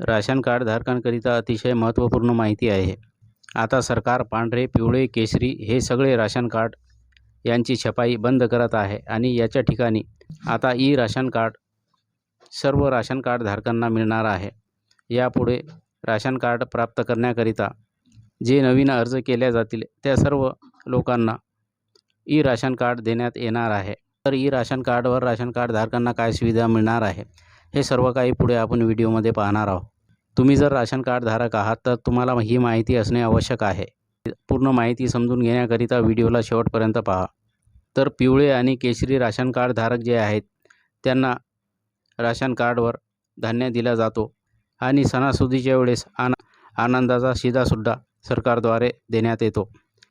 Ration card धारकांकरिता अतिशय महत्त्वपूर्ण माहिती आहे. आता सरकार पांढरे पिवळे केशरी हे सगळे राशन कार्ड यांची छपाई बंद करत आहे आणि याच्या ठिकाणी आता ई राशन कार्ड सर्व राशन कार्ड धारकांना मिळणार आहे. यापुढे राशन कार्ड प्राप्त करण्याकरिता जे नवीन अर्ज केल्या जातील त्या सर्व लोकांना ई राशन कार्ड देण्यात येणार आहे. तर ई राशन कार्डवर राशन कार्ड धारकांना काय सुविधा मिळणार आहे? हे सर्व काही पुढे आपण व्हिडिओमध्ये पाहणार आहोत. तुम्ही जर राशन कार्ड धारक आहात तर तुम्हाला ही माहिती असणे आवश्यक आहे. पूर्ण माहिती समजून घेण्याकरिता व्हिडिओला शेवटपर्यंत पहा. तर पिवळे आणि केशरी राशन कार्ड धारक जे आहेत त्यांना राशन कार्डवर धान्य दिला जातो आणि सणासुदीच्या वेळेस आन आनंदाचा शिधासुद्धा सरकारद्वारे देण्यात येतो.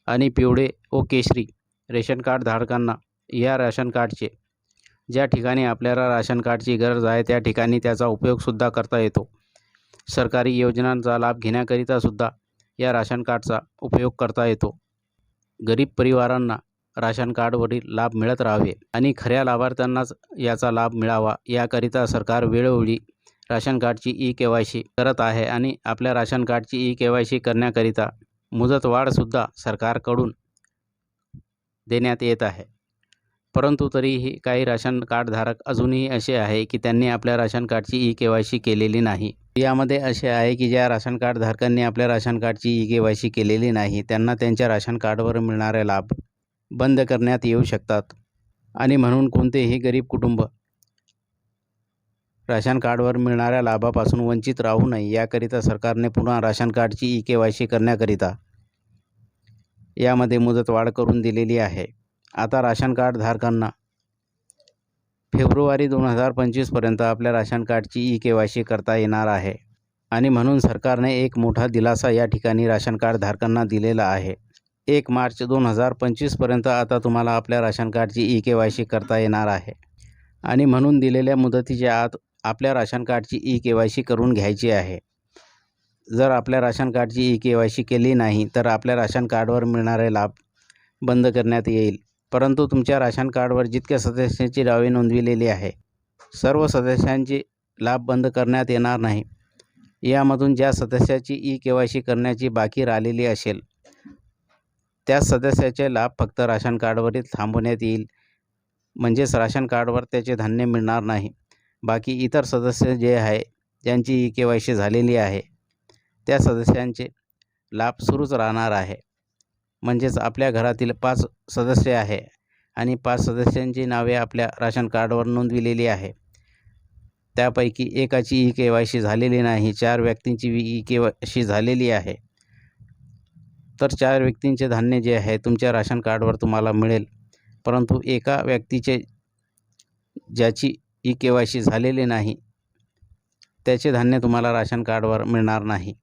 आणि पिवळे व केशरी रेशन कार्ड धारकांना या राशन कार्डचे ज्या ठिकाणी आपल्याला राशन कार्डची गरज आहे त्या ठिकाणी त्याचा उपयोगसुद्धा करता येतो. सरकारी योजनांचा लाभ घेण्याकरिता सुद्धा या राशन कार्डचा उपयोग करता येतो. गरीब परिवारांना राशन कार्डवरील लाभ मिळत राहावे आणि खऱ्या लाभार्थ्यांनाच याचा लाभ मिळावा याकरिता सरकार वेळोवेळी राशन कार्डची ई के वाय सी करत आहे आणि आपल्या राशन कार्डची ई के वाय सी करण्याकरिता मुदतवाढसुद्धा सरकारकडून देण्यात येत आहे. परंतु तरीही काही राशन कार्डधारक अजूनही असे आहे की त्यांनी आपल्या राशन कार्डची ई के वाय सी केलेली नाही. यामध्ये असे आहे की ज्या राशन कार्डधारकांनी आपल्या राशन कार्डची ई के वाय सी केलेली नाही त्यांना त्यांच्या राशन कार्डवर मिळणारे लाभ बंद करण्यात येऊ शकतात. आणि म्हणून कोणतेही गरीब कुटुंब राशन कार्डवर मिळणाऱ्या लाभापासून वंचित राहू नये याकरिता सरकारने पुन्हा राशन कार्डची ई के वाय सी करण्याकरिता यामध्ये मुदतवाढ करून दिलेली आहे. आता राशन कार्ड धारकांना. फेब्रुवारी दोन हजार पंचवीसपर्यंत आपल्या राशन कार्डची ई के वाय सी करता येणार आहे. आणि म्हणून सरकारने एक मोठा दिलासा या ठिकाणी राशन कार्ड धारकांना दिलेला आहे. एक मार्च दोन हजार पंचवीसपर्यंत आता तुम्हाला आपल्या राशन कार्डची ई के वाय सी करता येणार आहे. आणि म्हणून दिलेल्या मुदतीच्या आत आपल्या राशन कार्डची ई के वाय सी करून घ्यायची आहे. जर आपल्या राशन कार्डची ई के वाय सी केली नाही तर आपल्या राशन कार्डवर मिळणारे लाभ बंद करण्यात येईल. परंतु तुमच्या राशन कार्डवर जितक्या सदस्यांची नावे नोंदविलेली आहे सर्व सदस्यांची लाभ बंद करण्यात येणार नाही. यामधून ज्या सदस्याची ई के वाय सी करण्याची बाकी राहिलेली असेल त्या सदस्याचे लाभ फक्त राशन कार्डवरील थांबवण्यात येईल. म्हणजेच राशन कार्डवर त्याचे धान्य मिळणार नाही. बाकी इतर सदस्य जे आहे ज्यांची ई के वाय सी झालेली आहे त्या सदस्यांचे लाभ सुरूच राहणार आहे. म्हणजेच आपल्या घरातील पाच सदस्य आहे आणि पाच सदस्यांची नावे आपल्या राशन कार्डवर नोंदविलेली आहे. त्यापैकी एकाची ई के वाय सी झालेली नाही चार व्यक्तींची ई के वाय सी झालेली आहे. तर चार व्यक्तींचे धान्य जे आहे तुमच्या राशन कार्डवर तुम्हाला मिळेल. परंतु एका व्यक्तीचे ज्याची ई के वाय सी झालेली नाही त्याचे धान्य तुम्हाला राशन कार्डवर मिळणार नाही.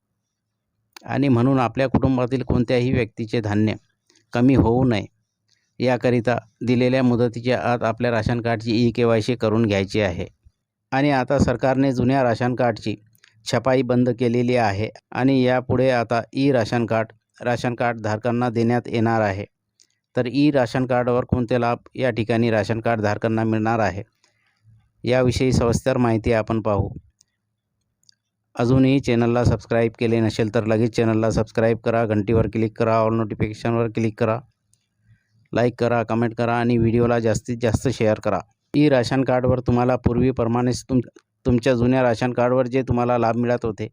आणि म्हणून आपल्या कुटुंबातील कोणत्याही व्यक्तीचे धान्य कमी होऊ नये. याकरिता दिलेल्या मुदतीच्या आत आपल्या राशन कार्डची ई के वाय सी करून घ्यायची आहे. आणि आता सरकारने जुन्या राशन कार्डची छपाई बंद केलेली आहे आणि यापुढे आता e ration card ration card धारकांना देण्यात येणार आहे. तर ई राशन कार्डवर कोणते लाभ या ठिकाणी राशन कार्ड धारकांना मिळणार आहे? याविषयी सविस्तर माहिती आपण पाहू. अजूनही चॅनलला सबस्क्राईब केले नसेल तर लगेच चॅनलला सबस्क्राईब करा घंटीवर क्लिक करा ऑल नोटिफिकेशनवर क्लिक करा. लाईक करा कमेंट करा आणि व्हिडिओला जास्तीत जास्त शेअर करा. ई राशन कार्डवर तुम्हाला पूर्वीप्रमाणेच तुम तुमच्या जुन्या राशन कार्डवर जे तुम्हाला लाभ मिळत होते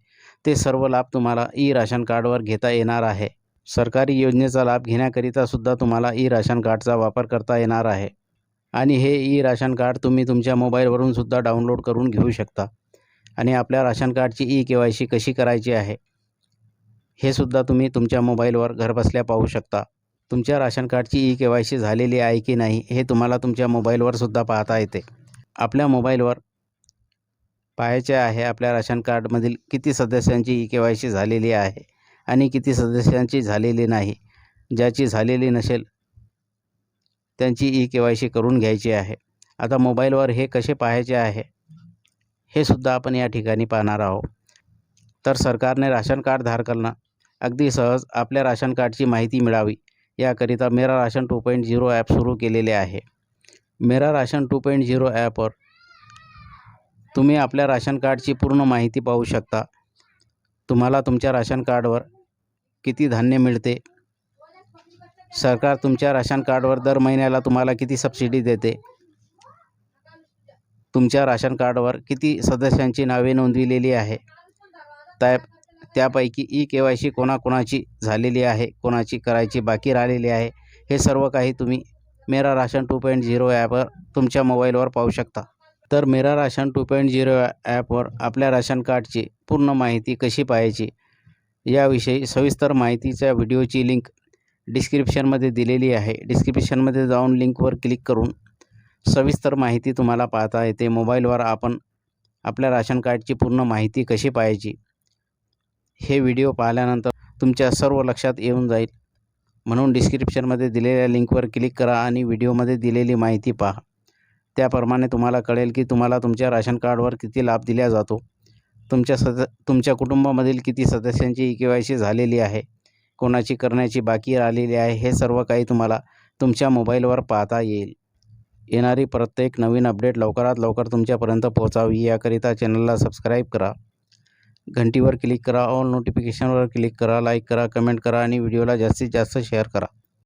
ते सर्व लाभ तुम्हाला ई राशन कार्डवर घेता येणार आहे. सरकारी योजनेचा लाभ घेण्याकरिता सुद्धा तुम्हाला ई राशन कार्डचा वापर करता येणार आहे. आणि हे ई राशन कार्ड तुम्ही तुमच्या मोबाईलवरून सुद्धा डाउनलोड करून घेऊ शकता. आणि आपल्या राशन कार्डची ई के वाय सी कशी करायची आहे? हे सुद्धा तुम्ही तुमच्या मोबाईलवर घरबसल्या पाहू शकता. तुमच्या राशन कार्डची ई के वाय सी झालेली आहे की नाही हे तुम्हाला तुमच्या मोबाईलवर सुद्धा पाहता येते. आपल्या मोबाईलवर पाहायचे आहे आपल्या राशन कार्डमधील किती सदस्यांची ई के वाय सी झालेली आहे आणि किती सदस्यांची झालेली नाही ज्याची झालेली नसेल त्यांची ई के वाय सी करून घ्यायची आहे. आता मोबाईलवर हे कसे पाहायचे आहे? हे सुद्धा आपण या ठिकाणी पाहणार आहोत. तर सरकारने राशन कार्ड धारकांना अगदी सहज आपल्या राशन कार्डची माहिती मिळावी याकरिता Mera ration two point zero app सुरू केलेले आहे. मेरा राशन टू पॉईंट झिरो ॲपवर तुम्ही आपल्या राशन कार्डची पूर्ण माहिती पाहू शकता. तुम्हाला तुमच्या राशन कार्डवर किती धान्य मिळते? सरकार तुमच्या राशन कार्डवर दर महिन्याला तुम्हाला किती सबसिडी देते? तुमच्या राशन कार्डवर किती सदस्यांची नावे नोंदविलेली आहे? त्या त्यापैकी ई के वाय सी कोणाकोणाची झालेली आहे? कोणाची करायची बाकी राहिलेली आहे? हे सर्व काही तुम्ही मेरा राशन टू पॉईंट झिरो ॲपवर तुमच्या मोबाईलवर पाहू शकता. तर मेरा राशन टू पॉईंट झिरो ॲपवर आपल्या राशन कार्डची पूर्ण माहिती कशी पाहायची? याविषयी सविस्तर माहितीच्या व्हिडिओची लिंक डिस्क्रिप्शनमध्ये दिलेली आहे. डिस्क्रिप्शनमध्ये जाऊन लिंकवर क्लिक करून सविस्तर माहिती तुम्हाला पाहता येते. मोबाईलवर आपण आपल्या राशन कार्डची पूर्ण माहिती कशी पाहायची हे व्हिडिओ पाहिल्यानंतर तुमच्या सर्व लक्षात येऊन जाईल. म्हणून डिस्क्रिप्शनमध्ये दिलेल्या लिंकवर क्लिक करा आणि व्हिडिओमध्ये दिलेली माहिती पहा. त्याप्रमाणे तुम्हाला कळेल की तुम्हाला तुमच्या राशन कार्डवर किती लाभ दिला जातो. तुमच्या सद तुमच्या कुटुंबामधील किती सदस्यांची ई के वाय सी झालेली आहे. कोणाची करण्याची बाकी राहिलेली आहे हे सर्व काही तुम्हाला तुमच्या मोबाईलवर पाहता येईल. येणारी प्रत्येक नवीन अपडेट लवकरात लवकर तुमच्यापर्यंत पोहोचावी. याकरिता चॅनलला सबस्क्राईब करा. घंटीवर क्लिक करा. ऑल नोटिफिकेशनवर क्लिक करा. लाईक करा कमेंट करा आणि व्हिडिओला जास्तीत जास्त शेअर करा.